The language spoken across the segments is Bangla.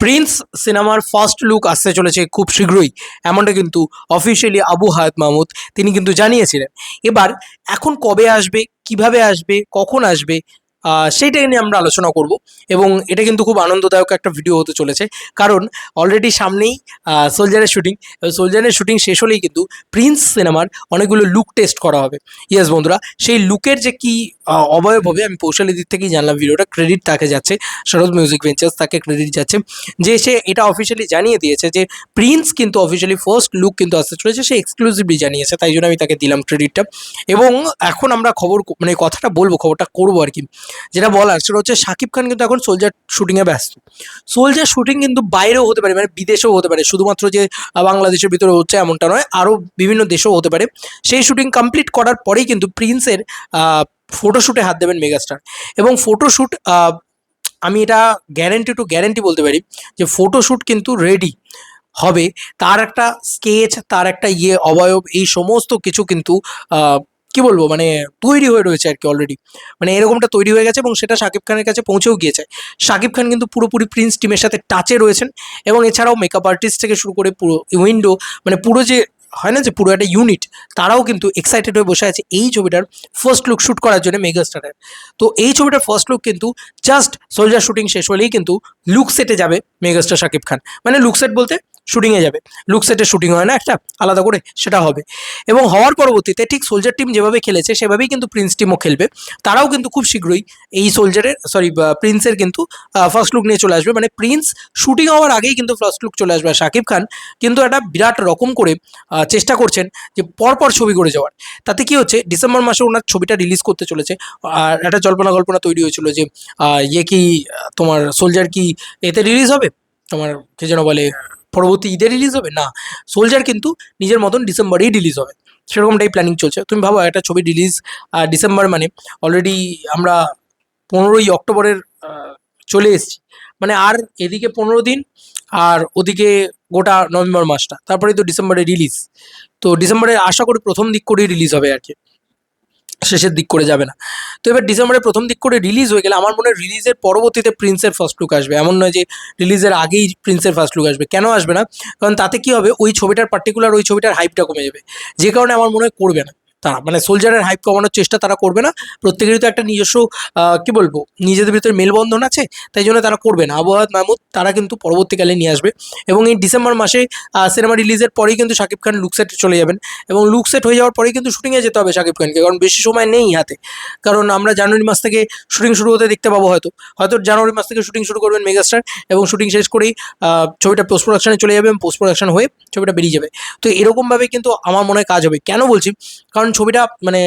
প্রিন্স সিনেমার ফার্স্ট লুক আসতে চলেছে খুব শীঘ্রই, এমনটা কিন্তু অফিসিয়ালি আবু হায়াত মাহমুদ তিনি কিন্তু জানিয়েছিলেন। এবার এখন কবে আসবে, কীভাবে আসবে, কখন আসবে সেইটাই নিয়ে আমরা আলোচনা করব এবং এটা কিন্তু খুব আনন্দদায়ক একটা ভিডিও হতে চলেছে। কারণ অলরেডি সামনেই সোলজারের শুটিং সোলজারের শুটিং শেষ হলেই কিন্তু প্রিন্স সিনেমার অনেকগুলো লুক টেস্ট করা হবে। ইয়েস বন্ধুরা, সেই লুকের যে কি হবে। আমি কৌশলের দিক থেকেই জানলাম ভিডিওটা। ক্রেডিট তাকে যাচ্ছে। শরৎ মিউজিক ভেঞ্চার্স তাকে ক্রেডিট যাচ্ছে। যে সে এটা অফিসিয়ালি জানিয়ে দিয়েছে যে প্রিন্স কিন্তু অফিসিয়ালি ফার্স্ট লুক কিন্তু আসতে চলেছে। সে এক্সক্লুসিভলি জানিয়েছে। তাই জন্য আমি তাকে দিলাম ক্রেডিটটা এবং এখন আমরা খবর মানে কথাটা বলব, খবরটা করব আর কি। যেটা বলার সেটা হচ্ছে শাকিব খান কিন্তু এখন সোলজার শুটিংয়ে ব্যস্ত। সোলজার শুটিং কিন্তু বাইরেও হতে পারে মানে বিদেশেও হতে পারে। শুধুমাত্র যে বাংলাদেশের ভিতরে হচ্ছে এমনটা নয় আরও বিভিন্ন দেশেও হতে পারে। সেই শুটিং কমপ্লিট করার পরেই কিন্তু প্রিন্সের ফটোশ্যুটে হাত দেবেন মেগাস্টার এবং ফটোশ্যুট আমি এটা গ্যারেন্টি টু গ্যারেন্টি বলতে পারি যে ফটোশ্যুট কিন্তু রেডি হবে। তার একটা স্কেচ তার একটা ইয়ে অবয়ব, এই সমস্ত কিছু কিন্তু কি বলব মানে তৈরি হয়ে রয়েছে আর কি অলরেডি মানে এরকমটা তৈরি হয়ে গেছে এবং সেটা শাকিব খানের কাছে পৌঁছেও গিয়েছে। শাকিব খান কিন্তু পুরোপুরি প্রিন্স টিমের সাথে টাচে রয়েছেন এবং এছাড়াও মেকআপ আর্টিস্ট থেকে শুরু করে পুরো উইন্ডো মানে পুরো যে হয় না যে পুরো একটা ইউনিট তারাও কিন্তু এক্সাইটেড হয়ে বসে আছে এই ছবিটার ফার্স্ট লুক শ্যুট করার জন্য মেগাস্টারের তো এই ছবিটার ফার্স্ট লুক কিন্তু জাস্ট সোলজার শুটিং শেষ হলেই কিন্তু লুক সেটে যাবে মেগাস্টার শাকিব খান। মানে লুক সেট বলতে শুটিংয়ে যাবে। লুক সেটে শুটিং হয় না একটা, আলাদা করে সেটা হবে। এবং হওয়ার পরবর্তীতে ঠিক সোলজার টিম যেভাবে খেলেছে, সেভাবেই কিন্তু প্রিন্স টিমও খেলবে। তারাও কিন্তু খুব শীঘ্রই এই সোলজারের সরি প্রিন্সের কিন্তু ফার্স্ট লুক নিয়ে চলে আসবে। মানে প্রিন্স শুটিং হওয়ার আগেই কিন্তু ফার্স্ট লুক চলে আসবে। শাকিব খান কিন্তু একটা বিরাট রকম করে চেষ্টা করছেন যে পরপর ছবি করে যাওয়ার। তাতে কি হচ্ছে, ডিসেম্বর মাসে ওনার ছবিটা রিলিজ করতে চলেছে। আর একটা জল্পনা কল্পনা তৈরি হয়েছিল যে ইয়ে কি তোমার সোলজার কি এতে রিলিজ হবে? তোমার কে যেন বলে পরবর্তী ঈদে রিলিজ হবে? না সোলজার কিন্তু নিজের মতন ডিসেম্বরেই রিলিজ হবে। সেরকমটাই প্ল্যানিং চলছে। তুমি ভাবো, একটা ছবি রিলিজ ডিসেম্বর মানে অলরেডি আমরা পনেরোই অক্টোবরের চলে এসেছি। মানে আর এদিকে পনেরো দিন, আর ওদিকে গোটা নভেম্বর মাসটা। তারপরে তো ডিসেম্বরে রিলিজ তো ডিসেম্বরে আশা করি প্রথম দিক করেই রিলিজ হবে আর কি। শেষের দিক করে যাবে না। তো এবার ডিসেম্বরের প্রথম দিক করে রিলিজ হয়ে গেলে আমার মনে হয় রিলিজের পরবর্তীতে প্রিন্সের ফার্স্ট লুক আসবে। এমন নয় যে রিলিজের আগেই প্রিন্সের ফার্স্ট লুক আসবে। কেন আসবে না? কারণ তাতে কি হবে? ওই ছবিটার পার্টিকুলার ওই ছবিটার হাইপটা কমে যাবে। যে কারণে আমার মনে হয় করবে না। তারা মানে সোলজারের হাইপ কমানোর চেষ্টা তারা করবে না। প্রত্যেকেরই তো একটা নিজস্ব কি বলব, নিজেদের ভিতরে মেলবন্ধন আছে, তাই জন্য তারা করবে না। আবহাওয়াত মাহমুদ, তারা কিন্তু পরবর্তীকালে নিয়ে আসবে। এবং এই ডিসেম্বর মাসে সিনেমা রিলিজের পরেই কিন্তু শাকিব খান লুকসেট চলে যাবেন। এবং লুকসেট হয়ে যাওয়ার পরেই কিন্তু শুটিংয়ে যেতে হবে শাকিব খানকে, কারণ বেশি সময় নেই হাতে। কারণ আমরা জানুয়ারি মাস থেকে শুটিং শুরু হতে দেখতে পাবো হয়তো। হয়তো জানুয়ারি মাস থেকে শুটিং শুরু করবেন মেগাস্টার এবং শুটিং শেষ করেই ছবিটা পোস্ট প্রোডাকশনে চলে যাবে এবং পোস্ট প্রোডাকশন হয়ে ছবিটা বেরিয়ে যাবে। তো এরকমভাবে কিন্তু আমার মনে হয় কাজ হবে। কেন বলছি? কারণ ছবিটা মানে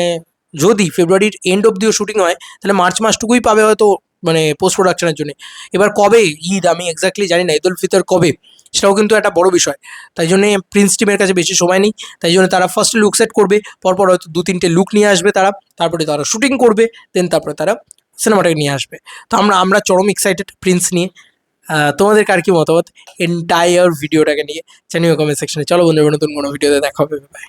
যদি ফেব্রুয়ারির এন্ড অফ দিও শুটিং হয়, তাহলে মার্চ মাসটুকুই পাবে হয়তো মানে পোস্ট প্রোডাকশনের জন্য। এবার কবে? ঈদ, আমি এক্স্যাক্টলি জানি না, ঈদ উল ফিতর কবে? সেটাও কিন্তু একটা বড় বিষয়। তাই জন্যে প্রিন্স টিমের কাছে বেশি সময় নেই। তাই জন্য তারা ফার্স্ট লুক সেট করবে, পরপর হয়তো দু তিনটে লুক নিয়ে আসবে তারা। তারপরে তারা শুটিং করবে দেন তারপরে তারা সিনেমাটাকে নিয়ে আসবে। তো আমরা আমরা চরম এক্সাইটেড প্রিন্স নিয়ে। তোমাদের কার কি মতামত? এন্টায়ার ভিডিওটাকে নিয়ে। জানিও কমেন্ট সেকশনে চলো বন্ধুরা, নতুন কোনো ভিডিওতে দেখা হবে। বাই